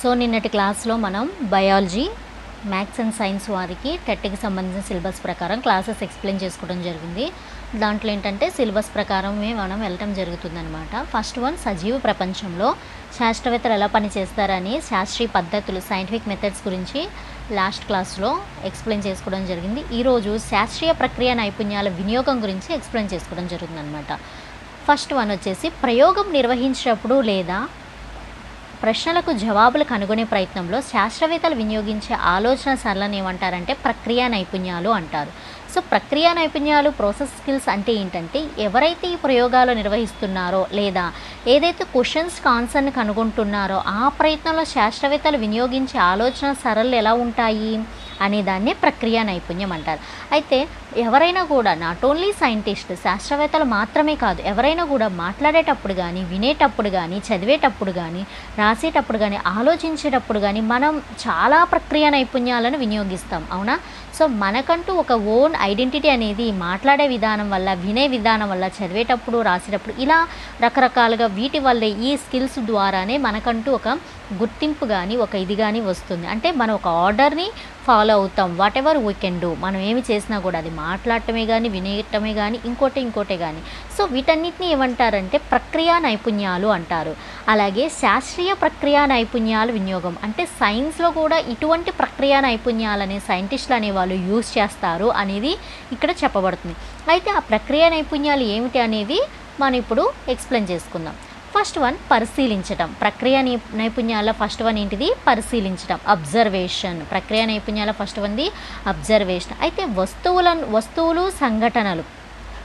So నిన్నటి క్లాస్లో మనం బయాలజీ మ్యాథ్స్ అండ్ సైన్స్ వారికి టెట్కి సంబంధించిన సిలబస్ ప్రకారం క్లాసెస్ ఎక్స్ప్లెయిన్ చేసుకోవడం జరిగింది. దాంట్లో ఏంటంటే సిలబస్ ప్రకారమే మనం వెళ్ళటం జరుగుతుందనమాట ఫస్ట్ వన్ సజీవ ప్రపంచంలో శాస్త్రవేత్తలు ఎలా పనిచేస్తారని శాస్త్రీయ పద్ధతులు సైంటిఫిక్ మెథడ్స్ గురించి లాస్ట్ క్లాస్లో ఎక్స్ప్లెయిన్ చేసుకోవడం జరిగింది. ఈరోజు శాస్త్రీయ ప్రక్రియ నైపుణ్యాల వినియోగం గురించి ఎక్స్ప్లెయిన్ చేసుకోవడం జరుగుతుందనమాట ఫస్ట్ వన్ వచ్చేసి ప్రయోగం నిర్వహించినప్పుడు లేదా ప్రశ్నలకు జవాబులు కనుగొనే ప్రయత్నంలో శాస్త్రవేత్తలు వినియోగించే ఆలోచన సరళని ఏమంటారంటే ప్రక్రియ నైపుణ్యాలు అంటారు. సో ప్రక్రియ నైపుణ్యాలు ప్రాసెస్ స్కిల్స్ అంటే ఏంటంటే ఎవరైతే ఈ ప్రయోగాలు నిర్వహిస్తున్నారో లేదా ఏదైతే క్వశ్చన్స్కి ఆన్సర్ని కనుగొంటున్నారో ఆ ప్రయత్నంలో శాస్త్రవేత్తలు వినియోగించే ఆలోచన సరళలు ఎలా ఉంటాయి? అనే దాన్నే ప్రక్రియ నైపుణ్యం అంటారు. అయితే ఎవరైనా కూడా నాట్ ఓన్లీ సైంటిస్ట్ శాస్త్రవేత్తలు మాత్రమే కాదు ఎవరైనా కూడా మాట్లాడేటప్పుడు కానీ వినేటప్పుడు కానీ చదివేటప్పుడు కానీ రాసేటప్పుడు కానీ ఆలోచించేటప్పుడు కానీ మనం చాలా ప్రక్రియ నైపుణ్యాలను వినియోగిస్తాం. అవునా? సో మనకంటూ ఒక ఓన్ ఐడెంటిటీ అనేది మాట్లాడే విధానం వల్ల వినే విధానం వల్ల చదివేటప్పుడు రాసేటప్పుడు ఇలా రకరకాలుగా వీటి వల్లే ఈ స్కిల్స్ ద్వారానే మనకంటూ ఒక గుర్తింపు కానీ ఒక ఇది కానీ వస్తుంది. అంటే మనం ఒక ఆర్డర్ని ఫాలో అవుతాం. Whatever we can do. మనం ఏమి చేసినా కూడా అది మాట్లాడటమే కానీ వినేయటమే కానీ ఇంకోటి ఇంకోటే కానీ సో వీటన్నిటిని ఏమంటారంటే ప్రక్రియ నైపుణ్యాలు అంటారు. అలాగే శాస్త్రీయ ప్రక్రియ నైపుణ్యాలు వినియోగం. అంటే సైన్స్లో కూడా ఇటువంటి ప్రక్రియ నైపుణ్యాలని సైంటిస్టులు అనేవాళ్ళు యూజ్ చేస్తారు అనేది ఇక్కడ చెప్పబడుతుంది. అయితే ఆ ప్రక్రియ నైపుణ్యాలు ఏమిటి అనేది మనం ఇప్పుడు ఎక్స్ప్లెయిన్ చేసుకుందాం. ఫస్ట్ వన్ పరిశీలించటం. ప్రక్రియ నైపుణ్యాల ఫస్ట్ వన్ ఏంటిది? పరిశీలించటం. అబ్జర్వేషన్ ప్రక్రియ నైపుణ్యాల ఫస్ట్ వన్ది అబ్జర్వేషన్ అయితే వస్తువులను వస్తువులు సంఘటనలు.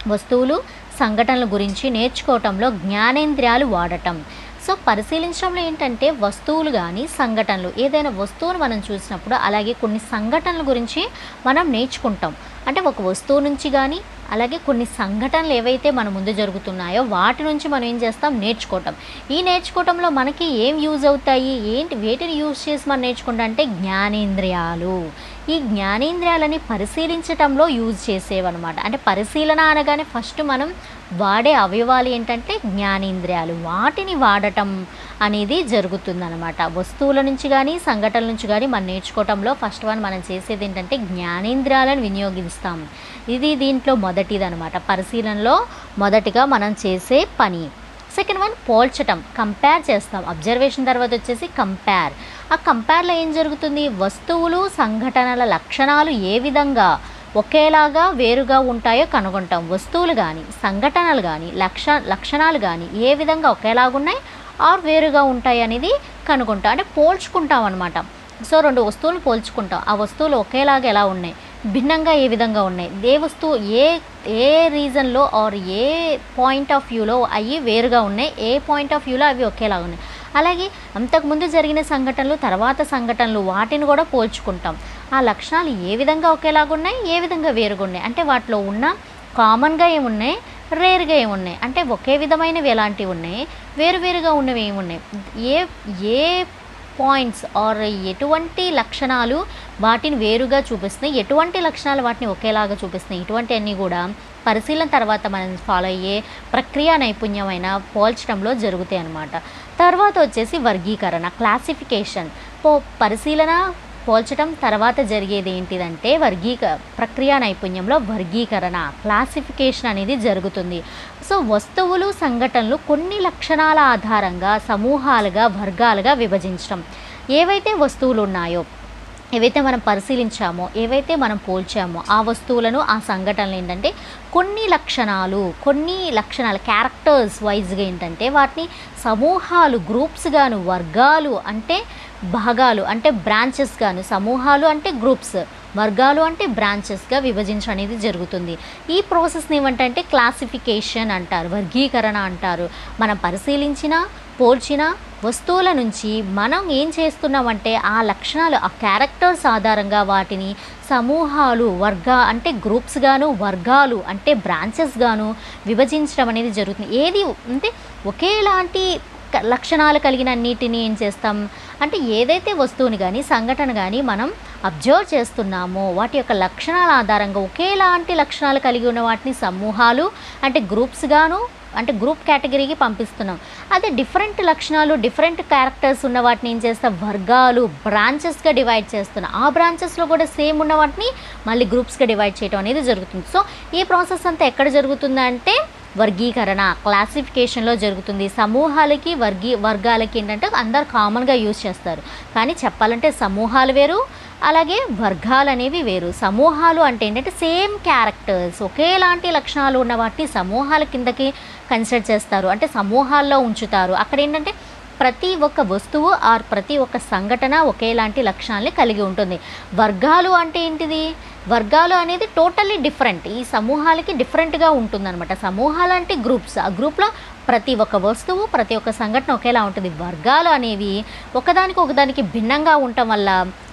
వస్తువులు సంఘటనల గురించి నేర్చుకోవటంలో జ్ఞానేంద్రియాలు వాడటం. సో పరిశీలించడంలో ఏంటంటే వస్తువులు కానీ సంఘటనలు ఏదైనా వస్తువును మనం చూసినప్పుడు అలాగే కొన్ని సంఘటనల గురించి మనం నేర్చుకుంటాం. అంటే ఒక వస్తువు నుంచి కానీ అలాగే కొన్ని సంఘటనలు ఏవైతే మన ముందు జరుగుతున్నాయో వాటి నుంచి మనం ఏం చేస్తాం? నేర్చుకోవటం. ఈ నేర్చుకోవటంలో మనకి ఏం యూజ్ అవుతాయి? ఏంటి? వేటిని యూజ్ చేసి మనం నేర్చుకుంటాం అంటే జ్ఞానేంద్రియాలు. ఈ జ్ఞానేంద్రియాలని పరిశీలించటంలో యూజ్ చేసేవన్నమాట. అంటే పరిశీలన అనగానే ఫస్ట్ మనం వాడే అవయవాలు ఏంటంటే జ్ఞానేంద్రియాలు. వాటిని వాడటం అనేది జరుగుతుందన్నమాట. వస్తువుల నుంచి కానీ సంఘటనల నుంచి కానీ మనం నేర్చుకోవటంలో ఫస్ట్ వన్ మనం చేసేది ఏంటంటే జ్ఞానేంద్రియాలను వినియోగిస్తాం ఇది దీంట్లో మొదటిది అనమాట పరిశీలనలో మొదటిగా మనం చేసే పని. సెకండ్ వన్ పోల్చటం. కంపేర్ చేస్తాం. అబ్జర్వేషన్ తర్వాత వచ్చేసి కంపేర్. ఆ కంపేర్లో ఏం జరుగుతుంది? వస్తువులు సంఘటనల లక్షణాలు ఏ విధంగా ఒకేలాగా వేరుగా ఉంటాయో కనుగొంటాం. వస్తువులు కానీ సంఘటనలు కానీ లక్ష లక్షణాలు కానీ ఏ విధంగా ఒకేలాగా ఉన్నాయి ఆర్ వేరుగా ఉంటాయి అనేది కనుగొంటాం. అంటే పోల్చుకుంటాం అనమాట సో రెండు వస్తువులు పోల్చుకుంటాం. ఆ వస్తువులు ఒకేలాగా ఎలా ఉన్నాయి? భిన్నంగా ఏ విధంగా ఉన్నాయి? ఏ వస్తువు ఏ ఏ రీజన్లో ఆర్ ఏ పాయింట్ ఆఫ్ వ్యూలో అవి వేరుగా ఉన్నాయి? ఏ పాయింట్ ఆఫ్ వ్యూలో అవి ఒకేలాగా ఉన్నాయి అలాగే అంతకుముందు జరిగిన సంఘటనలు తర్వాత సంఘటనలు వాటిని కూడా పోల్చుకుంటాం. ఆ లక్షణాలు ఏ విధంగా ఒకేలాగా ఉన్నాయి ఏ విధంగా వేరుగా ఉన్నాయి అంటే వాటిలో ఉన్న కామన్గా ఏమున్నాయి రేర్గా ఏమున్నాయి? అంటే ఒకే విధమైనవి ఎలాంటివి ఉన్నాయి వేరువేరుగా ఉన్నవి ఏమున్నాయి? ఏ ఏ పాయింట్స్ ఆర్ ఎటువంటి లక్షణాలు వాటిని వేరుగా చూపిస్తున్నాయి ఎటువంటి లక్షణాలు వాటిని ఒకేలాగా చూపిస్తున్నాయి? ఇటువంటి అన్నీ కూడా పరిశీలన తర్వాత మనం ఫాలో అయ్యే ప్రక్రియ నైపుణ్యమైన పోల్చడంలో జరుగుతాయి అన్నమాట. తర్వాత వచ్చేసి వర్గీకరణ క్లాసిఫికేషన్. పరిశీలన పోల్చడం తర్వాత జరిగేది ఏంటిదంటే వర్గీక ప్రక్రియ నైపుణ్యంలో వర్గీకరణ క్లాసిఫికేషన్ అనేది జరుగుతుంది. సో వస్తువులు సంఘటనలు కొన్ని లక్షణాల ఆధారంగా సమూహాలుగా వర్గాలుగా విభజించడం ఏవైతే వస్తువులు ఉన్నాయో ఏవైతే మనం పరిశీలించామో ఏవైతే మనం పోల్చామో ఆ వస్తువులను ఆ సంఘటనలు ఏంటంటే కొన్ని లక్షణాలు కొన్ని లక్షణాలు క్యారెక్టర్స్ వైజ్గా ఏంటంటే వాటిని సమూహాలు గ్రూప్స్గాను వర్గాలు అంటే భాగాలు అంటే బ్రాంచెస్ గాను సమూహాలు అంటే గ్రూప్స్ వర్గాలు అంటే బ్రాంచెస్గా విభజించడం అనేది జరుగుతుంది. ఈ ప్రాసెస్ని ఏమంటంటే క్లాసిఫికేషన్ అంటారు వర్గీకరణ అంటారు. మనం పరిశీలించిన పోల్చిన వస్తువుల నుంచి మనం ఏం చేస్తున్నామంటే ఆ లక్షణాలు ఆ క్యారెక్టర్స్ ఆధారంగా వాటిని సమూహాలు వర్గ అంటే గ్రూప్స్గాను వర్గాలు అంటే బ్రాంచెస్గాను విభజించడం అనేది జరుగుతుంది. ఏది అంటే ఒకేలాంటి లక్షణాలు కలిగిన అన్నిటిని ఏం చేస్తాం? అంటే ఏదైతే వస్తువుని కానీ సంఘటన కానీ మనం అబ్జర్వ్ చేస్తున్నామో వాటి యొక్క లక్షణాల ఆధారంగా ఒకేలాంటి లక్షణాలు కలిగి ఉన్న వాటిని సమూహాలు అంటే గ్రూప్స్గాను అంటే గ్రూప్ కేటగిరీకి పంపిస్తున్నాం. అదే డిఫరెంట్ లక్షణాలు డిఫరెంట్ క్యారెక్టర్స్ ఉన్న వాటిని ఏం చేస్తాం? వర్గాలు బ్రాంచెస్గా డివైడ్ చేస్తున్నాం. ఆ బ్రాంచెస్లో కూడా సేమ్ ఉన్న వాటిని మళ్ళీ గ్రూప్స్గా డివైడ్ చేయడం అనేది జరుగుతుంది. సో ఈ ప్రాసెస్ అంతా ఎక్కడ జరుగుతుందంటే వర్గీకరణ క్లాసిఫికేషన్లో జరుగుతుంది. సమూహాలకి వర్గీ వర్గాలకి ఏంటంటే అందరు కామన్గా యూజ్ చేస్తారు. కానీ చెప్పాలంటే సమూహాలు వేరు అలాగే వర్గాలు అనేవి వేరు. సమూహాలు అంటే ఏంటంటే సేమ్ క్యారెక్టర్స్ ఒకేలాంటి లక్షణాలు ఉన్న వాటిని సమూహాల కిందకి కన్సిడర్ చేస్తారు. అంటే సమూహాల్లో ఉంచుతారు. అక్కడ ఏంటంటే ప్రతి ఒక్క వస్తువు ఆర్ ప్రతి ఒక్క సంఘటన ఒకేలాంటి లక్షణాలని కలిగి ఉంటుంది. వర్గాలు అంటే ఏంటిది? వర్గాలు అనేది టోటల్లీ డిఫరెంట్. ఈ సమూహాలకి డిఫరెంట్గా ఉంటుందన్నమాట. సమూహాలు అంటే గ్రూప్స్. ఆ గ్రూప్లో ప్రతి ఒక్క వస్తువు ప్రతి ఒక్క సంఘటన ఒకేలా ఉంటుంది. వర్గాలు అనేవి ఒకదానికి ఒకదానికి భిన్నంగా ఉండటం వల్ల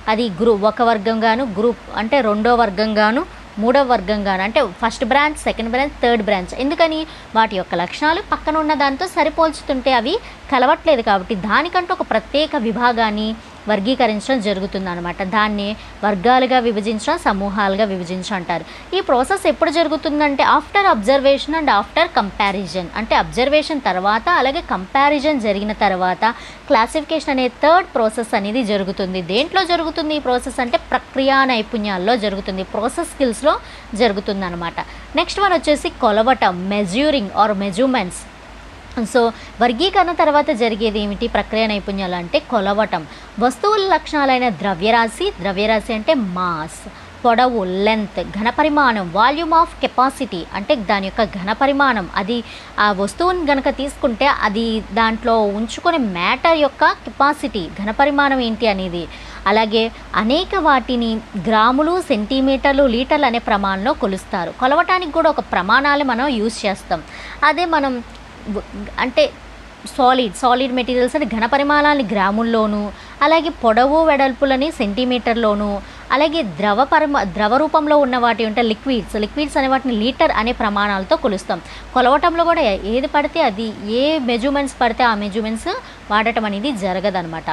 అది గ్రూప్ ఒక వర్గంగాను గ్రూప్ అంటే రెండో వర్గంగాను మూడో వర్గంగాను అంటే first branch second branch third branch. ఎందుకని? వాటి యొక్క లక్షణాలు పక్కన ఉన్న దాంతో సరిపోల్చుతుంటే అవి కలవట్లేదు కాబట్టి దానికంటూ ఒక ప్రత్యేక విభాగాన్ని వర్గీకరించడం జరుగుతుంది అనమాట దాన్ని వర్గాలుగా విభజించడం సమూహాలుగా విభజించడం అంటారు. ఈ ప్రాసెస్ ఎప్పుడు జరుగుతుందంటే after observation and after comparison. అంటే అబ్జర్వేషన్ తర్వాత అలాగే కంపారిజన్ జరిగిన తర్వాత క్లాసిఫికేషన్ అనే థర్డ్ ప్రాసెస్ అనేది జరుగుతుంది. దేంట్లో జరుగుతుంది ఈ ప్రాసెస్ అంటే ప్రక్రియా నైపుణ్యాల్లో జరుగుతుంది. ప్రాసెస్ స్కిల్స్లో జరుగుతుంది అనమాట నెక్స్ట్ వన్ వచ్చేసి కొలవటం మెజ్యూరింగ్ ఆర్ మెజూమెంట్స్ సో వర్గీకరణ తర్వాత జరిగేది ఏమిటి? ప్రక్రియ నైపుణ్యాలు అంటే కొలవటం. వస్తువుల లక్షణాలైన ద్రవ్యరాశి ద్రవ్యరాశి అంటే మాస్ పొడవు లెంత్ ఘనపరిమాణం వాల్యూమ్ ఆఫ్ కెపాసిటీ అంటే దాని యొక్క ఘనపరిమాణం. అది ఆ వస్తువుని గనక తీసుకుంటే అది దాంట్లో ఉంచుకునే మ్యాటర్ యొక్క కెపాసిటీ ఘనపరిమాణం ఏంటి అనేది. అలాగే అనేక వాటిని గ్రాములు సెంటీమీటర్లు లీటర్లు అనే ప్రమాణంలో కొలుస్తారు. కొలవటానికి కూడా ఒక ప్రమాణాలు మనం యూజ్ చేస్తాం. అదే మనం అంటే సాలిడ్ సాలిడ్ మెటీరియల్స్ అంటే ఘన పరిమాణాలని గ్రాముల్లోనూ అలాగే పొడవు వెడల్పులని సెంటీమీటర్లోను అలాగే ద్రవ పరిమ ద్రవ రూపంలో ఉన్న వాటి ఉంటే లిక్విడ్స్ లిక్విడ్స్ అనే వాటిని లీటర్ అనే ప్రమాణాలతో కొలుస్తాం. కొలవటంలో కూడా ఏది పడితే అది ఏ మెజర్మెంట్స్ పడితే ఆ మెజర్మెంట్స్ వాడటం అనేది జరగదనమాట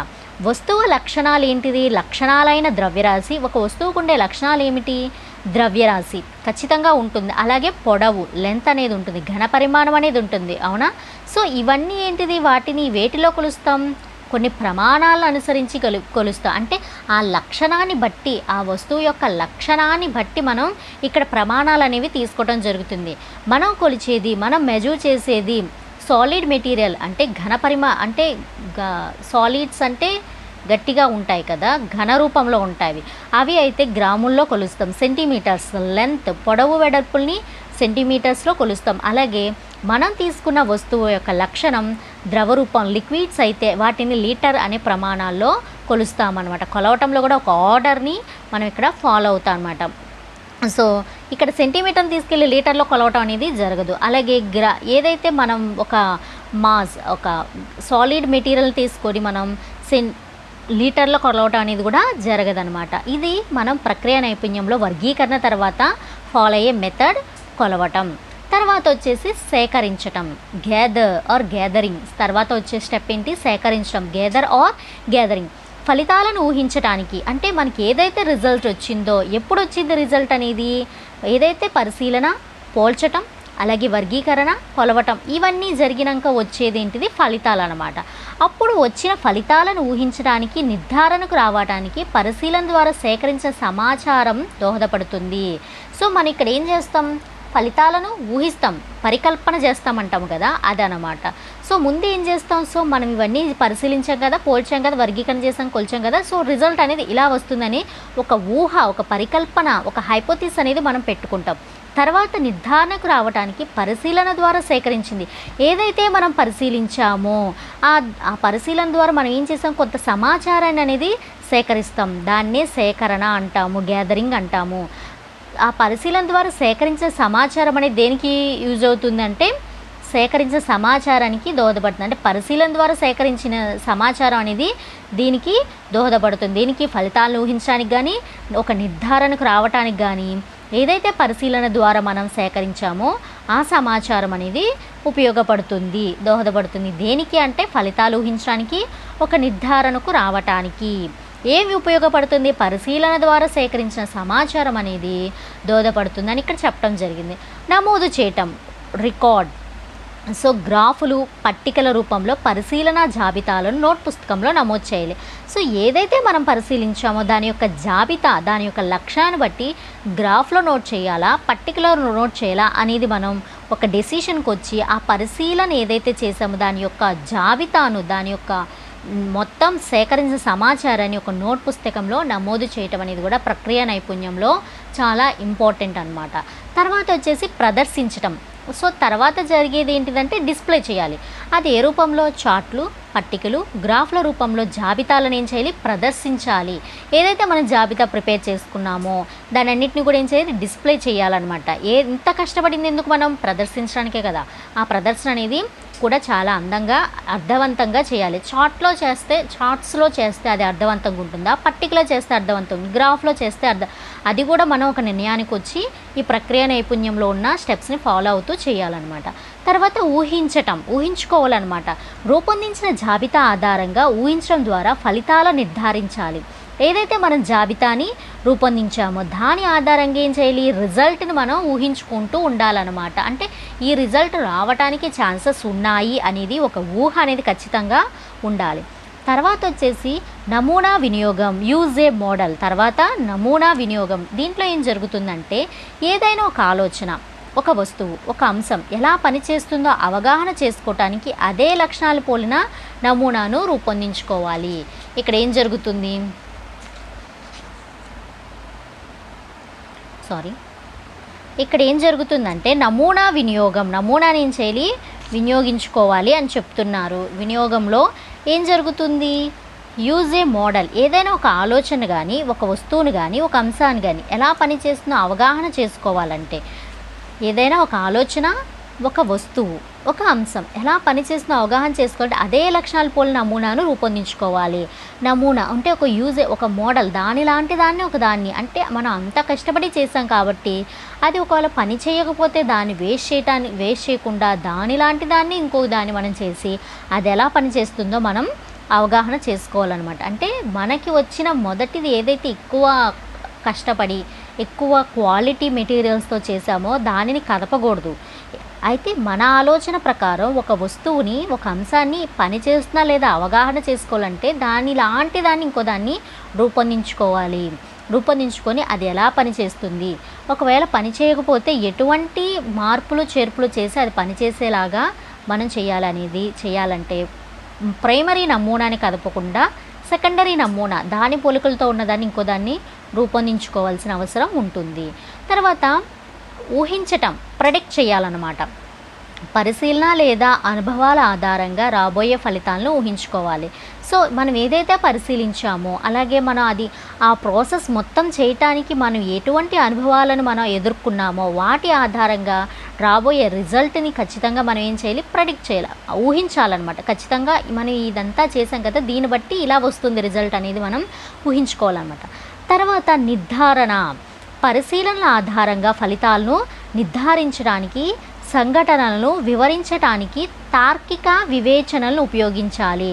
వస్తువు లక్షణాలు ఏంటిది? లక్షణాలైన ద్రవ్యరాశి ఒక వస్తువుకు ఉండే లక్షణాలు ఏమిటి? ద్రవ్యరాశి. ఖచ్చితంగా ఉంటుంది. అలాగే పొడవు లెంత్ అనేది ఉంటుంది. ఘన పరిమాణం అనేది ఉంటుంది. అవునా? సో ఇవన్నీ ఏంటిది? వాటిని వేటిలో కొలుస్తాం? కొన్ని ప్రమాణాలను అనుసరించి కొలు కొలుస్తాం. అంటే ఆ లక్షణాన్ని బట్టి ఆ వస్తువు యొక్క లక్షణాన్ని బట్టి మనం ఇక్కడ ప్రమాణాలు అనేవి తీసుకోవడం జరుగుతుంది. మనం కొలిచేది మనం మెజూర్ చేసేది సాలిడ్ మెటీరియల్ అంటే ఘన పరిమా అంటే సాలిడ్స్ అంటే గట్టిగా ఉంటాయి కదా ఘన రూపంలో ఉంటాయి. అవి అయితే గ్రాముల్లో కొలుస్తాం. సెంటీమీటర్స్ లెంత్ పొడవు వెడల్పుల్ని సెంటీమీటర్స్లో కొలుస్తాం. అలాగే మనం తీసుకున్న వస్తువు యొక్క లక్షణం ద్రవ రూపం లిక్విడ్స్ అయితే వాటిని లీటర్ అనే ప్రమాణాల్లో కొలుస్తామన్నమాట. కొలవటంలో కూడా ఒక ఆర్డర్ని మనం ఇక్కడ ఫాలో అవుతాం అనమాట సో ఇక్కడ సెంటీమీటర్ని తీసుకెళ్ళి లీటర్లో కొలవటం అనేది జరగదు. అలాగే గ్రా ఏదైతే మనం ఒక మాస్ ఒక సాలిడ్ మెటీరియల్ తీసుకొని మనం సెన్ లీటర్లో కొలవటం అనేది కూడా జరగదనమాట ఇది మనం ప్రక్రియ నైపుణ్యంలో వర్గీకరణ తర్వాత ఫాలో అయ్యే మెథడ్ కొలవటం. తర్వాత వచ్చేసి సేకరించటం. గ్యాదర్ ఆర్ గ్యాదరింగ్ తర్వాత వచ్చే స్టెప్ ఏంటి? సేకరించడం గ్యాదర్ ఆర్ గ్యాదరింగ్ ఫలితాలను ఊహించటానికి. అంటే మనకి ఏదైతే రిజల్ట్ వచ్చిందో ఎప్పుడు వచ్చింది రిజల్ట్ అనేది? ఏదైతే పరిశీలన? పోల్చటం. అలాగే వర్గీకరణ కొలవటం ఇవన్నీ జరిగినాక వచ్చేదేంటిది ఫలితాలు అనమాట అప్పుడు వచ్చిన ఫలితాలను ఊహించడానికి నిర్ధారణకు రావడానికి పరిశీలన ద్వారా సేకరించిన సమాచారం దోహదపడుతుంది. సో మనం ఇక్కడ ఏం చేస్తాం? ఫలితాలను ఊహిస్తాం. పరికల్పన చేస్తామంటాం కదా అదనమాట. సో ముందు ఏం చేస్తాం? సో మనం ఇవన్నీ పరిశీలించాం కదా పోల్చాం కదా వర్గీకరణ చేసాం కొల్చాం కదా సో రిజల్ట్ అనేది ఇలా వస్తుందని ఒక ఊహ ఒక పరికల్పన ఒక హైపోతిస్ అనేది మనం పెట్టుకుంటాం. తర్వాత నిర్ధారణకు రావడానికి పరిశీలన ద్వారా సేకరించింది. ఏదైతే మనం పరిశీలించామో ఆ పరిశీలన ద్వారా మనం ఏం చేసాం? కొంత సమాచారాన్ని అనేది సేకరిస్తాం. దాన్నే సేకరణ అంటాము గ్యాదరింగ్ అంటాము. ఆ పరిశీలన ద్వారా సేకరించిన సమాచారం అనేది దేనికి యూజ్ అవుతుందంటే సేకరించిన సమాచారానికి దోహదపడుతుంది. అంటే పరిశీలన ద్వారా సేకరించిన సమాచారం అనేది దీనికి దోహదపడుతుంది. దీనికి ఫలితాలను ఊహించడానికి కానీ ఒక నిర్ధారణకు రావటానికి కానీ ఏదైతే పరిశీలన ద్వారా మనం సేకరించామో ఆ సమాచారం అనేది ఉపయోగపడుతుంది దోహదపడుతుంది. దేనికి అంటే ఫలితాలు ఊహించడానికి ఒక నిర్ధారణకు రావటానికి. ఏమి ఉపయోగపడుతుంది? పరిశీలన ద్వారా సేకరించిన సమాచారం అనేది దోహదపడుతుందని ఇక్కడ చెప్పడం జరిగింది. నమోదు చేయటం రికార్డ్. సో గ్రాఫులు పట్టికల రూపంలో పరిశీలన జాబితాలను నోట్ పుస్తకంలో నమోదు చేయాలి. సో ఏదైతే మనం పరిశీలించామో దాని యొక్క జాబితా దాని యొక్క లక్ష్యాన్ని బట్టి గ్రాఫ్లో నోట్ చేయాలా పట్టికలో నోట్ చేయాలా అనేది మనం ఒక డెసిషన్కి వచ్చి ఆ పరిశీలన ఏదైతే చేసామో దాని యొక్క జాబితాను దాని యొక్క మొత్తం సేకరించిన సమాచారాన్ని ఒక నోట్ పుస్తకంలో నమోదు చేయటం అనేది కూడా ప్రక్రియ నైపుణ్యంలో చాలా ఇంపార్టెంట్ అన్నమాట. తర్వాత వచ్చేసి ప్రదర్శించటం. సో తర్వాత జరిగేది ఏంటిదంటే డిస్ప్లే చేయాలి. అది ఏ రూపంలో? చార్ట్లు పట్టికలు గ్రాఫ్ల రూపంలో జాబితాలను ఏం చేయాలి? ప్రదర్శించాలి. ఏదైతే మనం జాబితా ప్రిపేర్ చేసుకున్నామో దాని అన్నింటిని కూడా ఏం చేయాలి? డిస్ప్లే చేయాలన్నమాట. ఏ ఎంత కష్టపడింది ఎందుకు మనం? ప్రదర్శించడానికే కదా. ఆ ప్రదర్శన అనేది కూడా చాలా అందంగా అర్థవంతంగా చేయాలి. చార్ట్లో చేస్తే చార్ట్స్లో చేస్తే అది అర్థవంతంగా ఉంటుందా? పట్టికలో చేస్తే అర్థవంతం గ్రాఫ్లో చేస్తే అర్థం అది కూడా మనం ఒక నిర్ణయానికి వచ్చి ఈ ప్రక్రియ నైపుణ్యంలో ఉన్న స్టెప్స్ని ఫాలో అవుతూ చేయాలన్నమాట. తర్వాత ఊహించటం ఊహించుకోవాలన్నమాట. రూపొందించిన జాబితా ఆధారంగా ఊహించడం ద్వారా ఫలితాలు నిర్ధారించాలి. ఏదైతే మనం జాబితాని రూపొందించామో దాని ఆధారంగా ఏం చేయాలి? రిజల్ట్ని మనం ఊహించుకుంటూ ఉండాలన్నమాట. అంటే ఈ రిజల్ట్ రావడానికి ఛాన్సెస్ ఉన్నాయి అనేది ఒక ఊహ అనేది ఖచ్చితంగా ఉండాలి. తర్వాత వచ్చేసి నమూనా వినియోగం యూజ్ ఏ మోడల్. తర్వాత నమూనా వినియోగం. దీంట్లో ఏం జరుగుతుందంటే ఏదైనా ఒక ఆలోచన ఒక వస్తువు ఒక అంశం ఎలా పనిచేస్తుందో అవగాహన చేసుకోవటానికి అదే లక్షణాలు పోలిన నమూనాను రూపొందించుకోవాలి. ఇక్కడ ఏం జరుగుతుంది? సారీ ఇక్కడ ఏం జరుగుతుందంటే నమూనా వినియోగం నమూనా నుంచి చేయాలి వినియోగించుకోవాలి అని చెప్తున్నారు. వినియోగంలో ఏం జరుగుతుంది? యూజ్ ఏ మోడల్ ఏదైనా ఒక ఆలోచన కానీ ఒక వస్తువును కానీ ఒక అంశాన్ని కానీ ఎలా పనిచేస్తుందో అవగాహన చేసుకోవాలంటే ఏదైనా ఒక ఆలోచన ఒక వస్తువు ఒక అంశం. ఎలా పనిచేస్తుందో అవగాహన చేసుకోవాలంటే అదే లక్షణాలు పోలిన నమూనాను రూపొందించుకోవాలి. నమూనా అంటే ఒక యూజ్ ఒక మోడల్. దాని లాంటి దాన్ని ఒక దాన్ని. అంటే మనం అంత కష్టపడి చేసాం కాబట్టి అది ఒకవేళ పని చేయకపోతే దాన్ని వేస్ట్ చేయటానికి వేస్ట్ చేయకుండా దాని లాంటి దాన్ని ఇంకో దాన్ని మనం చేసి అది ఎలా పనిచేస్తుందో మనం అవగాహన చేసుకోవాలన్నమాట. అంటే మనకి వచ్చిన మొదటిది ఏదైతే ఎక్కువ కష్టపడి ఎక్కువ క్వాలిటీ మెటీరియల్స్తో చేసామో దానిని కదపకూడదు. అయితే మన ఆలోచన ప్రకారం ఒక వస్తువుని ఒక అంశాన్ని పనిచేస్తున్నా లేదా అవగాహన చేసుకోవాలంటే దాని లాంటి దాన్ని ఇంకో దాన్ని రూపొందించుకోవాలి. రూపొందించుకొని అది ఎలా పనిచేస్తుంది ఒకవేళ పని చేయకపోతే ఎటువంటి మార్పులు చేర్పులు చేసి అది పనిచేసేలాగా మనం చేయాలనేది చేయాలంటే ప్రైమరీ నమూనాని కదపకుండా సెకండరీ నమూనా దాని పోలికలతో ఉన్నదాన్ని ఇంకో దాన్ని రూపొందించుకోవాల్సిన అవసరం ఉంటుంది. తర్వాత ఊహించటం. ప్రెడిక్ట్ చేయాలన్నమాట. పరిశీలన లేదా అనుభవాల ఆధారంగా రాబోయే ఫలితాలను ఊహించుకోవాలి. సో మనం ఏదైతే పరిశీలించామో అలాగే మనం అది ఆ ప్రాసెస్ మొత్తం చేయటానికి మనం ఎటువంటి అనుభవాలను మనం ఎదుర్కొన్నామో వాటి ఆధారంగా రాబోయే రిజల్ట్ని ఖచ్చితంగా మనం ఏం చేయాలి? ప్రెడిక్ట్ చేయాలి. ఊహించాలన్నమాట. ఖచ్చితంగా మనం ఇదంతా చేసాం కదా దీన్ని బట్టి ఇలా వస్తుంది రిజల్ట్ అనేది మనం ఊహించుకోవాలన్నమాట. తర్వాత నిర్ధారణ. పరిశీలనల ఆధారంగా ఫలితాలను నిర్ధారించడానికి సంఘటనలను వివరించటానికి తార్కిక వివేచనలను ఉపయోగించాలి.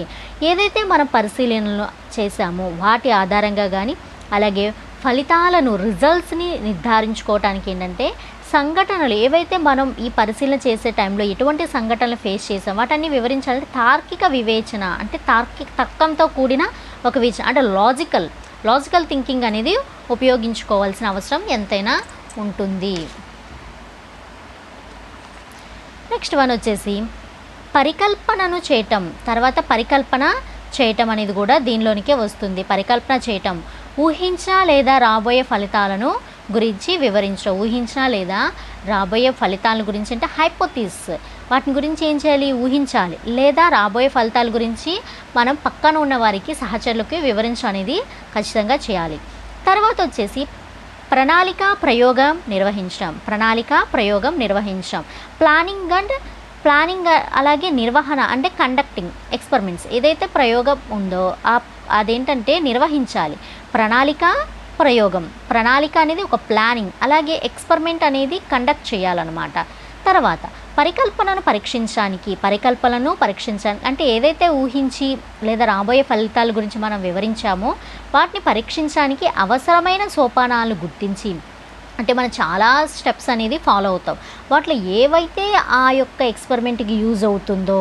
ఏదైతే మనం పరిశీలనలు చేశామో వాటి ఆధారంగా కానీ అలాగే ఫలితాలను రిజల్ట్స్ని నిర్ధారించుకోవటానికి ఏంటంటే సంఘటనలు ఏవైతే మనం ఈ పరిశీలన చేసే టైంలో ఎటువంటి సంఘటనలు ఫేస్ చేసాం వాటన్ని వివరించాలంటే తార్కిక వివేచన అంటే తార్కిక తర్కంతో కూడిన ఒక విచ అంటే లాజికల్ లాజికల్ థింకింగ్ అనేది ఉపయోగించుకోవాల్సిన అవసరం ఎంతైనా ఉంటుంది. నెక్స్ట్ వన్ వచ్చేసి పరికల్పనను చేయటం. తర్వాత పరికల్పన చేయటం అనేది కూడా దీనిలోనికే వస్తుంది. పరికల్పన చేయటం. ఊహించిన లేదా రాబోయే ఫలితాలను గురించి వివరించడం ఊహించిన లేదా రాబోయే ఫలితాల గురించి అంటే హైపోతీస్ వాటిని గురించి ఏం చేయాలి? ఊహించాలి. లేదా రాబోయే ఫలితాల గురించి మనం పక్కన ఉన్న వారికి సహచరులకి వివరించడం అనేది ఖచ్చితంగా చేయాలి. తర్వాత వచ్చేసి ప్రణాళిక ప్రయోగం నిర్వహించడం. ప్రణాళిక ప్రయోగం నిర్వహించడం. ప్లానింగ్ అండ్ ప్లానింగ్ అలాగే నిర్వహణ అంటే కండక్టింగ్ ఎక్స్పెరిమెంట్స్. ఏదైతే ప్రయోగం ఉందో ఆ అదేంటంటే నిర్వహించాలి. ప్రణాళిక ప్రయోగం. ప్రణాళిక అనేది ఒక ప్లానింగ్. అలాగే ఎక్స్పెరిమెంట్ అనేది కండక్ట్ చేయాలన్నమాట. తర్వాత పరికల్పనను పరీక్షించడానికి పరికల్పనను పరీక్షించడానికి అంటే ఏదైతే ఊహించి లేదా రాబోయే ఫలితాల గురించి మనం వివరించామో వాటిని పరీక్షించడానికి అవసరమైన సోపానాలు గుర్తించి అంటే మనం చాలా స్టెప్స్ అనేది ఫాలో అవుతాం. వాటిలో ఏవైతే ఆ యొక్క ఎక్స్పెరిమెంట్కి యూజ్ అవుతుందో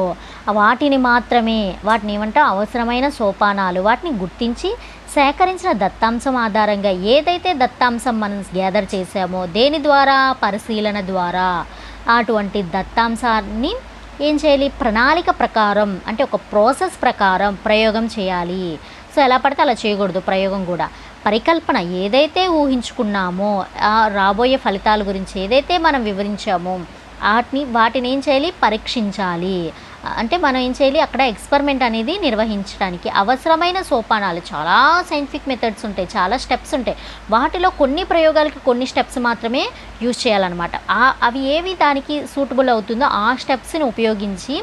వాటిని మాత్రమే వాటిని ఏమంటే అవసరమైన సోపానాలు వాటిని గుర్తించి సేకరించిన దత్తాంశం ఆధారంగా ఏదైతే దత్తాంశం మనం గ్యాదర్ చేసామో దేని ద్వారా పరిశీలన ద్వారా అటువంటి దత్తాంశాన్ని ఏం చేయాలి? ప్రణాళిక ప్రకారం అంటే ఒక ప్రాసెస్ ప్రకారం ప్రయోగం చేయాలి. సో ఎలా పడితే అలా చేయకూడదు ప్రయోగం కూడా. పరికల్పన ఏదైతే ఊహించుకున్నామో రాబోయే ఫలితాల గురించి ఏదైతే మనం వివరించామో వాటిని వాటిని ఏం చేయాలి? పరీక్షించాలి. అంటే మనం ఏం చేయాలి? అక్కడ ఎక్స్పెరిమెంట్ అనేది నిర్వహించడానికి అవసరమైన సోపానాలు చాలా సైంటిఫిక్ మెథడ్స్ ఉంటాయి చాలా స్టెప్స్ ఉంటాయి. వాటిలో కొన్ని ప్రయోగాలకి కొన్ని స్టెప్స్ మాత్రమే యూజ్ చేయాలన్నమాట. అవి ఏవి దానికి సూటబుల్ అవుతుందో ఆ స్టెప్స్ని ఉపయోగించి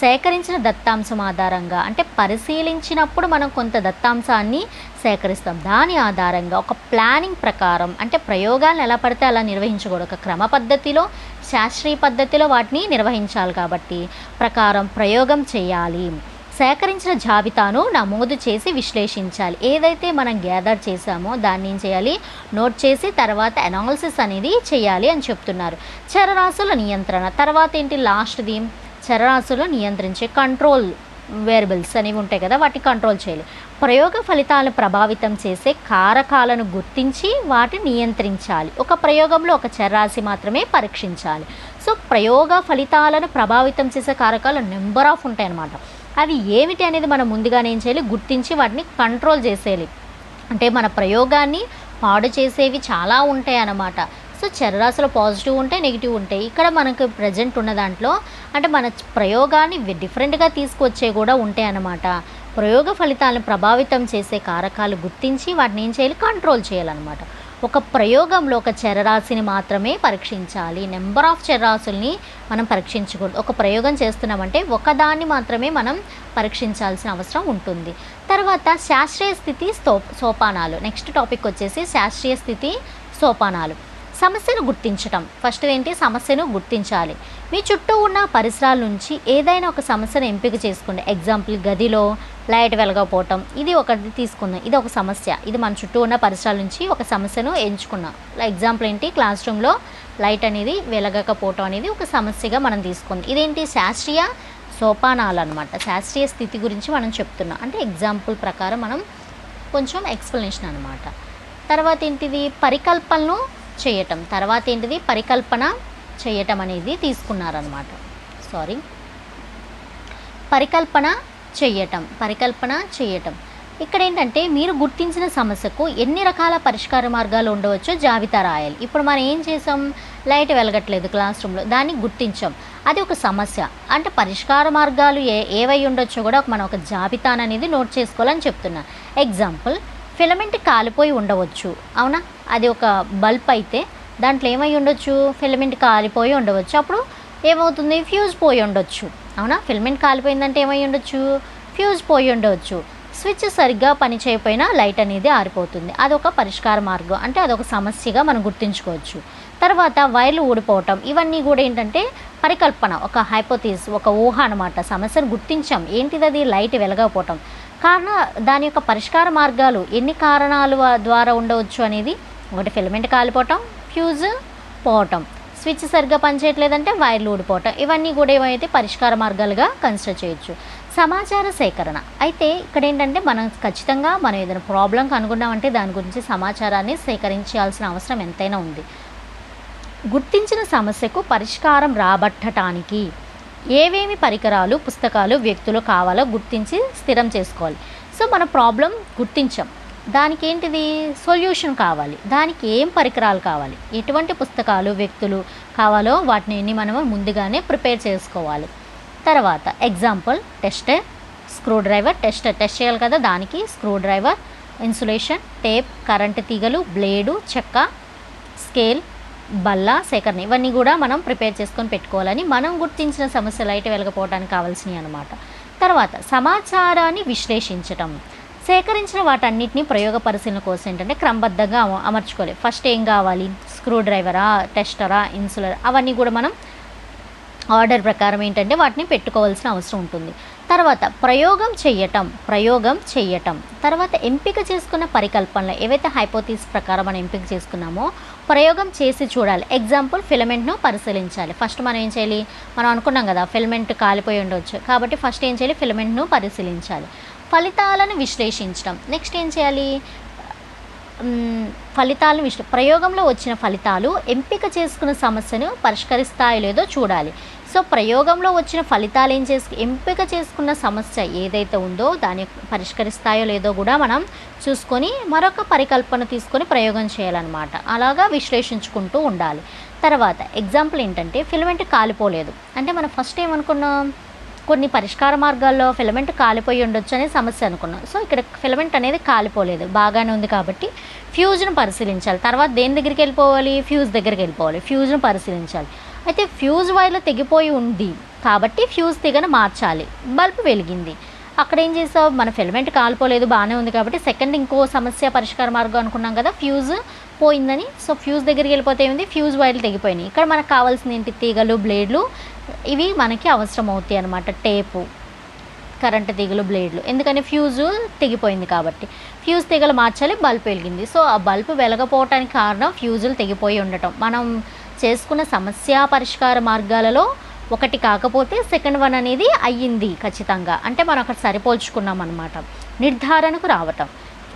సేకరించిన దత్తాంశం ఆధారంగా అంటే పరిశీలించినప్పుడు మనం కొంత దత్తాంశాన్ని సేకరిస్తాం. దాని ఆధారంగా ఒక ప్లానింగ్ ప్రకారం అంటే ప్రయోగాలను ఎలా పడితే అలా నిర్వహించకూడదు. ఒక క్రమ పద్ధతిలో శాస్త్రీయ పద్ధతిలో వాటిని నిర్వహించాలి కాబట్టి ప్రకారం ప్రయోగం చేయాలి. సేకరించిన జాబితాను నమోదు చేసి విశ్లేషించాలి. ఏదైతే మనం గ్యాదర్ చేసామో దాన్ని ఏం చేయాలి? నోట్ చేసి తర్వాత అనాలిసిస్ అనేది చేయాలి అని చెప్తున్నారు. చరరాశుల నియంత్రణ తర్వాత ఏంటి లాస్ట్ది? చరరాశులు నియంత్రించే కంట్రోల్ వేరియబుల్స్ అనేవి ఉంటాయి కదా వాటిని కంట్రోల్ చేయాలి. ప్రయోగ ఫలితాలను ప్రభావితం చేసే కారకాలను గుర్తించి వాటిని నియంత్రించాలి. ఒక ప్రయోగంలో ఒక చర్రాశి మాత్రమే పరీక్షించాలి. సో ప్రయోగ ఫలితాలను ప్రభావితం చేసే కారకాలు నెంబర్ ఆఫ్ ఉంటాయి అన్నమాట అవి ఏమిటి అనేది మనం ముందుగానే ఏం చేయాలి? గుర్తించి వాటిని కంట్రోల్ చేసేయాలి. అంటే మన ప్రయోగాన్ని పాడు చేసేవి చాలా ఉంటాయి అన్నమాట సో చరరాశులు పాజిటివ్ ఉంటాయి నెగిటివ్ ఉంటాయి ఇక్కడ మనకు ప్రజెంట్ ఉన్న దాంట్లో అంటే మన ప్రయోగాన్ని డిఫరెంట్గా తీసుకొచ్చే కూడా ఉంటాయి అన్నమాట. ప్రయోగ ఫలితాలను ప్రభావితం చేసే కారకాలు గుర్తించి వాటిని ఏం చేయాలి? కంట్రోల్ చేయాలన్నమాట. ఒక ప్రయోగంలో ఒక చరరాశిని మాత్రమే పరీక్షించాలి. నెంబర్ ఆఫ్ చరరాశుల్ని మనం పరీక్షించకూడదు. ఒక ప్రయోగం చేస్తున్నామంటే ఒకదాన్ని మాత్రమే మనం పరీక్షించాల్సిన అవసరం ఉంటుంది. తర్వాత శాస్త్రీయ స్థితి సోపానాలు. నెక్స్ట్ టాపిక్ వచ్చేసి శాస్త్రీయ స్థితి సోపానాలు. సమస్యను గుర్తించటం. ఫస్ట్ ఏంటి? సమస్యను గుర్తించాలి. మీ చుట్టూ ఉన్న పరిసరాల నుంచి ఏదైనా ఒక సమస్యను ఎంపిక చేసుకోండి. ఎగ్జాంపుల్ గదిలో లైట్ వెలగకపోవటం. ఇది ఒకటి తీసుకుందాం. ఇది ఒక సమస్య. ఇది మన చుట్టూ ఉన్న పరిసరాల నుంచి ఒక సమస్యను ఎంచుకున్నాం. ఎగ్జాంపుల్ ఏంటి? క్లాస్ రూమ్లో లైట్ అనేది వెలగకపోవటం అనేది ఒక సమస్యగా మనం తీసుకుంది. ఇదేంటి? శాస్త్రీయ సోపానాలు అనమాట శాస్త్రీయ స్థితి గురించి మనం చెప్తున్నాం. అంటే ఎగ్జాంపుల్ ప్రకారం మనం కొంచెం ఎక్స్ప్లెనేషన్ అనమాట తర్వాత ఏంటిది? పరికల్పనను చేయటం. తర్వాత ఏంటిది? పరికల్పన చేయటం అనేది తీసుకున్నారనమాట సారీ పరికల్పన చేయటం. పరికల్పన చేయటం. ఇక్కడ ఏంటంటే మీరు గుర్తించిన సమస్యకు ఎన్ని రకాల పరిష్కార మార్గాలు ఉండవచ్చో జాబితా రాయాలి. ఇప్పుడు మనం ఏం చేసాం? లైట్ వెలగట్లేదు క్లాస్ రూమ్లో. దాన్ని గుర్తించాం. అది ఒక సమస్య. అంటే పరిష్కార మార్గాలు ఏ ఏవై ఉండొచ్చో కూడా మనం ఒక జాబితాను అనేది నోట్ చేసుకోవాలని చెప్తున్నా. ఎగ్జాంపుల్ ఫిలమెంట్ కాలిపోయి ఉండవచ్చు. అవునా? అది ఒక బల్బ్ అయితే దాంట్లో ఏమై ఉండొచ్చు? ఫిలమెంట్ కాలిపోయి ఉండవచ్చు. అప్పుడు ఏమవుతుంది? ఫ్యూజ్ పోయి ఉండొచ్చు. అవునా? ఫిలమెంట్ కాలిపోయిందంటే ఏమై ఉండొచ్చు? ఫ్యూజ్ పోయి ఉండవచ్చు స్విచ్ సరిగ్గా పని చేయకపోయినా లైట్ అనేది ఆరిపోతుంది. అదొక పరిష్కార మార్గం. అంటే అదొక సమస్యగా మనం గుర్తుంచుకోవచ్చు. తర్వాత వైర్లు ఊడిపోవటం. ఇవన్నీ కూడా ఏంటంటే పరికల్పన. ఒక హైపోతీస్ ఒక ఊహ అనమాట సమస్యను గుర్తించాం. ఏంటిది అది? లైట్ వెలగకపోవటం. కారణ దాని యొక్క పరిష్కార మార్గాలు ఎన్ని కారణాలు ద్వారా ఉండవచ్చు అనేది ఒకటి ఫిలమెంట్ కాలిపోవటం ఫ్యూజ్ పోవటం. స్విచ్ సరిగ్గా పనిచేయట్లేదంటే వైర్లు ఊడిపోవటం ఇవన్నీ కూడా ఏమైతే పరిష్కార మార్గాలుగా కన్సిడర్ చేయొచ్చు. సమాచార సేకరణ. అయితే ఇక్కడ ఏంటంటే మనం ఖచ్చితంగా మనం ఏదైనా ప్రాబ్లం కనుగొన్నామంటే దాని గురించి సమాచారాన్ని సేకరించాల్సిన అవసరం ఎంతైనా ఉంది. గుర్తించిన సమస్యకు పరిష్కారం రాబట్టడానికి ఏవేమి పరికరాలు పుస్తకాలు వ్యక్తులు కావాలో గుర్తించి స్థిరం చేసుకోవాలి. సో మన ప్రాబ్లం గుర్తించాం. దానికి ఏంటిది సొల్యూషన్ కావాలి. దానికి ఏం పరికరాలు కావాలి? ఎటువంటి పుస్తకాలు వ్యక్తులు కావాలో వాటిని మనం ముందుగానే ప్రిపేర్ చేసుకోవాలి. తర్వాత example test screw driver test test చేయాలి కదా దానికి. Screw driver insulation tape current తీగలు బ్లేడు చెక్క స్కేల్ బల్ల సేకరణ ఇవన్నీ కూడా మనం ప్రిపేర్ చేసుకొని పెట్టుకోవాలని మనం గుర్తించిన సమస్యలు అయితే వెలగపోవడానికి కావాల్సినవి అనమాట తర్వాత సమాచారాన్ని విశ్లేషించటం. సేకరించిన వాటన్నిటిని ప్రయోగ పరిశీలన కోసం ఏంటంటే క్రమబద్ధంగా అమర్చుకోవాలి. ఫస్ట్ ఏం కావాలి? స్క్రూ డ్రైవరా టెస్టరా ఇన్సులర్ అవన్నీ కూడా మనం ఆర్డర్ ప్రకారం ఏంటంటే వాటిని పెట్టుకోవాల్సిన అవసరం ఉంటుంది. తర్వాత ప్రయోగం చెయ్యటం ప్రయోగం చెయ్యటం తర్వాత ఎంపిక చేసుకున్న పరికల్పనలు ఏవైతే హైపోతీస్ ప్రకారం మనం ఎంపిక చేసుకున్నామో ప్రయోగం చేసి చూడాలి. ఎగ్జాంపుల్ ఫిలమెంట్ను పరిశీలించాలి. ఫస్ట్ మనం ఏం చేయాలి? మనం అనుకున్నాం కదా ఫిలమెంట్ కాలిపోయి ఉండవచ్చు కాబట్టి ఫస్ట్ ఏం చేయాలి? ఫిలమెంట్ను పరిశీలించాలి. ఫలితాలను విశ్లేషించడం. నెక్స్ట్ ఏం చేయాలి? ఫలితాలను విశ్ల ప్రయోగంలో వచ్చిన ఫలితాలు ఎంపిక చేసుకున్న సమస్యను పరిష్కరిస్తాయో లేదో చూడాలి. సో ప్రయోగంలో వచ్చిన ఫలితాలు ఏం చేసు ఎంపిక చేసుకున్న సమస్య ఏదైతే ఉందో దాన్ని పరిష్కరిస్తాయో లేదో కూడా మనం చూసుకొని మరొక పరికల్పన తీసుకొని ప్రయోగం చేయాలన్నమాట. అలాగా విశ్లేషించుకుంటూ ఉండాలి. తర్వాత ఎగ్జాంపుల్ ఏంటంటే ఫిలమెంట్ కాలిపోలేదు. అంటే మనం ఫస్ట్ ఏమనుకున్నాం? కొన్ని పరిష్కార మార్గాల్లో ఫిలమెంట్ కాలిపోయి ఉండొచ్చు అనే సమస్య అనుకున్నాం. సో ఇక్కడ ఫిలమెంట్ అనేది కాలిపోలేదు. బాగానే ఉంది కాబట్టి ఫ్యూజ్ను పరిశీలించాలి. తర్వాత దేని దగ్గరికి వెళ్ళిపోవాలి? ఫ్యూజ్ దగ్గరికి వెళ్ళిపోవాలి. ఫ్యూజ్ను పరిశీలించాలి. అయితే ఫ్యూజ్ వైర్లు తెగిపోయి ఉంది కాబట్టి ఫ్యూజ్ తీగను మార్చాలి. బల్బ్ వెలిగింది. అక్కడ ఏం చేసావు? మన ఫిలమెంట్ కాలిపోలేదు బాగానే ఉంది కాబట్టి సెకండ్ ఇంకో సమస్య పరిష్కార మార్గం అనుకున్నాం కదా ఫ్యూజ్ పోయిందని. సో ఫ్యూజ్ దగ్గరికి వెళ్ళిపోతే ఏముంది? ఫ్యూజ్ వైర్లు తెగిపోయినాయి. ఇక్కడ మనకు కావాల్సింది ఏంటి? తీగలు బ్లేడ్లు ఇవి మనకి అవసరం అవుతాయి అన్నమాట. టేపు కరెంటు తీగలు బ్లేడ్లు. ఎందుకని ఫ్యూజు తెగిపోయింది కాబట్టి. ఫ్యూజ్ తీగలు మార్చాలి బల్బ్ వెలిగింది. సో ఆ బల్బ్ వెలగపోవటానికి కారణం ఫ్యూజులు తెగిపోయి ఉండటం. మనం చేసుకున్న సమస్య పరిష్కార మార్గాలలో ఒకటి కాకపోతే సెకండ్ వన్ అనేది అయ్యింది ఖచ్చితంగా. అంటే మనం అక్కడ సరిపోల్చుకున్నాం అనమాట నిర్ధారణకు రావటం.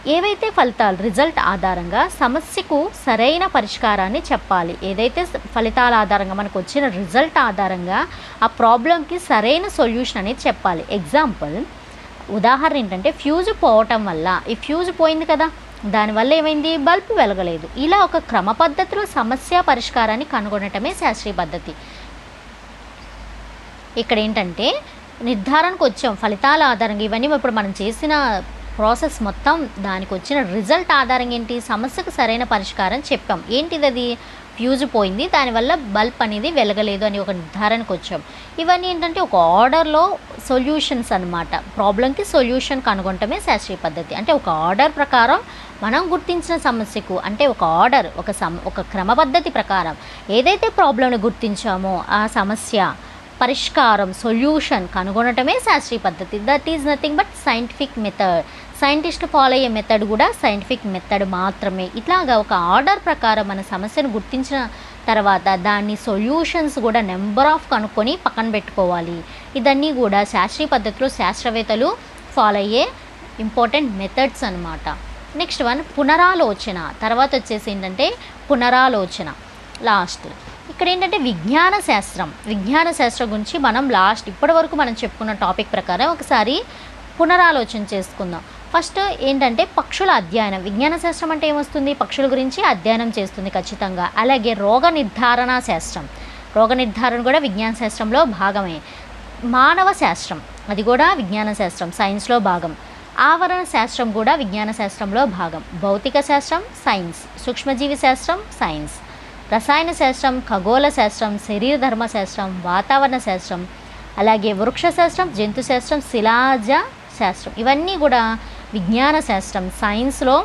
ఏవైతే ఫలితాలు రిజల్ట్ ఆధారంగా సమస్యకు సరైన పరిష్కారాన్ని చెప్పాలి. ఏదైతే ఫలితాల ఆధారంగా మనకు వచ్చిన రిజల్ట్ ఆధారంగా ఆ ప్రాబ్లంకి సరైన సొల్యూషన్ అనేది చెప్పాలి. ఎగ్జాంపుల్ ఉదాహరణ ఏంటంటే ఫ్యూజ్ పోవటం వల్ల ఈ ఫ్యూజ్ పోయింది కదా దానివల్ల ఏమైంది? బల్బ్ వెలగలేదు. ఇలా ఒక క్రమ పద్ధతిలో సమస్య పరిష్కారాన్ని కనుగొనటమే శాస్త్రీయ పద్ధతి. ఇక్కడ ఏంటంటే నిర్ధారణకు వచ్చాం. ఫలితాల ఆధారంగా ఇవన్నీ ఇప్పుడు మనం చేసిన ప్రాసెస్ మొత్తం దానికి వచ్చిన రిజల్ట్ ఆధారంగా ఏంటి? సమస్యకు సరైన పరిష్కారం చెప్పాం. ఏంటిది అది ఫ్యూజ్ పోయింది. దానివల్ల బల్బ్ అనేది వెలగలేదు అని ఒక నిర్ధారణకు వచ్చాం. ఇవన్నీ ఏంటంటే ఒక ఆర్డర్లో సొల్యూషన్స్ అన్నమాట. ప్రాబ్లంకి సొల్యూషన్ కనుగొనటమే శాస్త్రీయ పద్ధతి. అంటే ఒక ఆర్డర్ ప్రకారం మనం గుర్తించిన సమస్యకు అంటే ఒక ఆర్డర్ ఒక సమ ఒక క్రమ పద్ధతి ప్రకారం ఏదైతే ప్రాబ్లంని గుర్తించామో ఆ సమస్య పరిష్కారం సొల్యూషన్ కనుగొనటమే శాస్త్రీయ పద్ధతి. That is nothing but scientific method. Scientist follow అయ్యే మెథడ్ కూడా సైంటిఫిక్ మెథడ్ మాత్రమే. ఇట్లాగా ఒక ఆర్డర్ ప్రకారం మన సమస్యను గుర్తించిన తర్వాత దాన్ని సొల్యూషన్స్ కూడా నెంబర్ ఆఫ్ కనుక్కొని పక్కన పెట్టుకోవాలి. ఇదన్నీ కూడా శాస్త్రీయ పద్ధతిలో శాస్త్రవేత్తలు ఫాలో అయ్యే ఇంపార్టెంట్ మెథడ్స్ అనమాట నెక్స్ట్ వన్ పునరాలోచన. తర్వాత వచ్చేసి ఏంటంటే పునరాలోచన. లాస్ట్. ఇక్కడ ఏంటంటే విజ్ఞాన శాస్త్రం. విజ్ఞాన శాస్త్రం గురించి మనం లాస్ట్ ఇప్పటి వరకు మనం చెప్పుకున్న టాపిక్ ప్రకారం ఒకసారి పునరాలోచన చేసుకుందాం. ఫస్ట్ ఏంటంటే పక్షుల అధ్యయనం. విజ్ఞాన శాస్త్రం అంటే ఏమొస్తుంది? పక్షుల గురించి అధ్యయనం చేస్తుంది ఖచ్చితంగా. అలాగే రోగ నిర్ధారణ శాస్త్రం. రోగ నిర్ధారణ కూడా విజ్ఞాన శాస్త్రంలో భాగమే. మానవ శాస్త్రం. అది కూడా విజ్ఞాన శాస్త్రం సైన్స్లో భాగం. ఆవరణ శాస్త్రం కూడా విజ్ఞాన శాస్త్రంలో భాగం. భౌతిక శాస్త్రం సైన్స్ సూక్ష్మజీవి శాస్త్రం సైన్స్ రసాయన శాస్త్రం ఖగోళ శాస్త్రం శరీర ధర్మ శాస్త్రం వాతావరణ శాస్త్రం. అలాగే వృక్ష శాస్త్రం జంతు శాస్త్రం శిలాజ శాస్త్రం. ఇవన్నీ కూడా విజ్ఞాన శాస్త్రం సైన్స్లో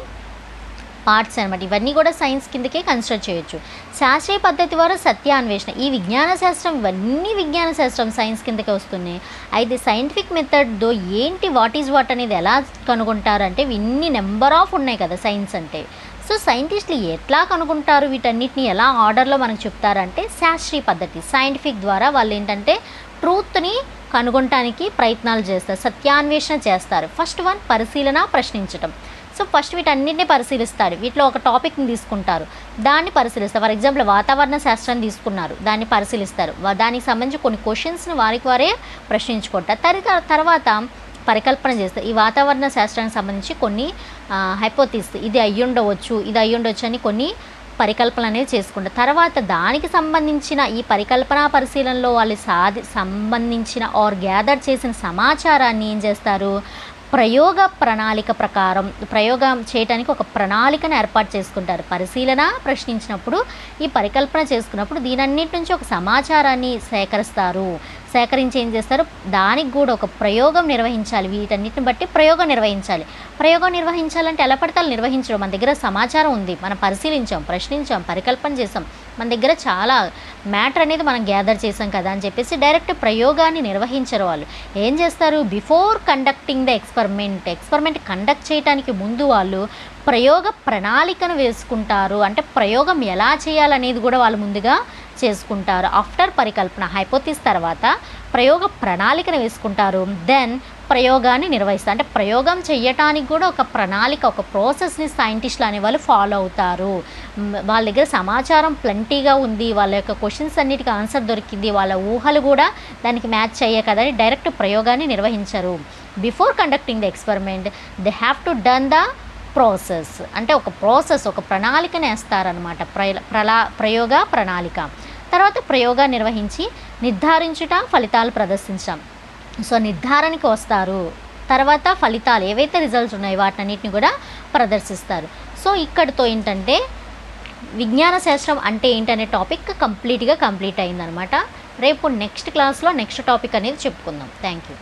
పార్ట్స్ అనమాట ఇవన్నీ కూడా సైన్స్ కిందకే కన్సిడర్ చేయొచ్చు. శాస్త్రీయ పద్ధతి ద్వారా సత్యాన్వేషణ. ఈ విజ్ఞాన శాస్త్రం ఇవన్నీ విజ్ఞాన శాస్త్రం సైన్స్ కిందకే వస్తున్నాయి. అయితే సైంటిఫిక్ మెథడ్తో ఏంటి వాట్ ఈజ్ వాట్ అనేది ఎలా కనుగొంటారంటే ఇన్ని నెంబర్ ఆఫ్ ఉన్నాయి కదా సైన్స్ అంటే. సో సైంటిస్టులు ఎట్లా కనుగొంటారు? వీటన్నిటిని ఎలా ఆర్డర్లో మనకు చెప్తారంటే శాస్త్రీయ పద్ధతి సైంటిఫిక్ ద్వారా వాళ్ళు ఏంటంటే ట్రూత్ని కనుగొనటానికి ప్రయత్నాలు చేస్తారు సత్యాన్వేషణ చేస్తారు. ఫస్ట్ వన్ పరిశీలన ప్రశ్నించటం. సో ఫస్ట్ వీటన్నిటిని పరిశీలిస్తారు. వీటిలో ఒక టాపిక్ని తీసుకుంటారు. దాన్ని పరిశీలిస్తారు. ఫర్ ఎగ్జాంపుల్ వాతావరణ శాస్త్రాన్ని తీసుకున్నారు. దాన్ని పరిశీలిస్తారు. దానికి సంబంధించి కొన్ని క్వశ్చన్స్ని వారికి వారే ప్రశ్నించుకుంటారు. తరి- తర్వాత పరికల్పన చేస్తారు. ఈ వాతావరణ శాస్త్రానికి సంబంధించి కొన్ని హైపోతీస్ ఇది అయ్యుండవచ్చు ఇది అయ్యుండవచ్చు అని కొన్ని పరికల్పన అనేది చేసుకుంటారు తర్వాత దానికి సంబంధించిన ఈ పరికల్పన పరిశీలనలో వాళ్ళు సాధి సంబంధించిన ఆర్ గ్యాదర్ చేసిన సమాచారాన్ని ఏం చేస్తారు? ప్రయోగ ప్రణాళిక ప్రకారం ప్రయోగం చేయడానికి ఒక ప్రణాళికను ఏర్పాటు చేసుకుంటారు. పరిశీలన ప్రశ్నించినప్పుడు ఈ పరికల్పన చేసుకున్నప్పుడు దీనన్నిటి నుంచి ఒక సమాచారాన్ని సేకరిస్తారు. సేకరించి ఏం చేస్తారు? దానికి కూడా ఒక ప్రయోగం నిర్వహించాలి. వీటన్నిటిని బట్టి ప్రయోగం నిర్వహించాలి. ప్రయోగం నిర్వహించాలంటే ఎలా పడతాలు నిర్వహించడం. మన దగ్గర సమాచారం ఉంది. మనం పరిశీలించాం ప్రశ్నించాం పరికల్పన చేసాం మన దగ్గర చాలా మ్యాటర్ అనేది మనం గ్యాదర్ చేసాం కదా అని చెప్పేసి డైరెక్ట్ ప్రయోగాన్ని నిర్వహించరు వాళ్ళు. ఏం చేస్తారు? Before conducting the experiment. Experiment conduct చేయడానికి ముందు వాళ్ళు ప్రయోగ ప్రణాళికను వేసుకుంటారు. అంటే ప్రయోగం ఎలా చేయాలనేది కూడా వాళ్ళు ముందుగా చేసుకుంటారు. ఆఫ్టర్ పరికల్పన హైపోతిస్ తర్వాత ప్రయోగ ప్రణాళికను వేసుకుంటారు. దెన్ ప్రయోగాన్ని నిర్వహిస్తారు. అంటే ప్రయోగం చేయటానికి కూడా ఒక ప్రణాళిక ఒక ప్రాసెస్ని సైంటిస్టులు అనేవాళ్ళు ఫాలో అవుతారు. వాళ్ళ దగ్గర సమాచారం ప్లంటీగా ఉంది. వాళ్ళ యొక్క క్వశ్చన్స్ అన్నిటికీ ఆన్సర్ దొరికింది. వాళ్ళ ఊహలు కూడా దానికి మ్యాచ్ అయ్యే కదని డైరెక్ట్ ప్రయోగాన్ని నిర్వహించరు. Before conducting the experiment they have to done the process అంటే ఒక ప్రాసెస్ ఒక ప్రణాళికను వేస్తారనమాట ప్రలా ప్రయోగ ప్రణాళిక. తర్వాత ప్రయోగా నిర్వహించి నిర్ధారించుట ఫలితాలు ప్రదర్శించాం సో నిర్ధారణకి వస్తారు. తర్వాత ఫలితాలు ఏవైతే రిజల్ట్స్ ఉన్నాయో వాటన్నిటిని కూడా ప్రదర్శిస్తారు. సో ఇక్కడితో ఏంటంటే విజ్ఞాన శాస్త్రం అంటే ఏంటనే టాపిక్ కంప్లీట్గా కంప్లీట్ అయిందనమాట రేపు నెక్స్ట్ క్లాస్లో నెక్స్ట్ టాపిక్ అనేది చెప్పుకుందాం. Thank you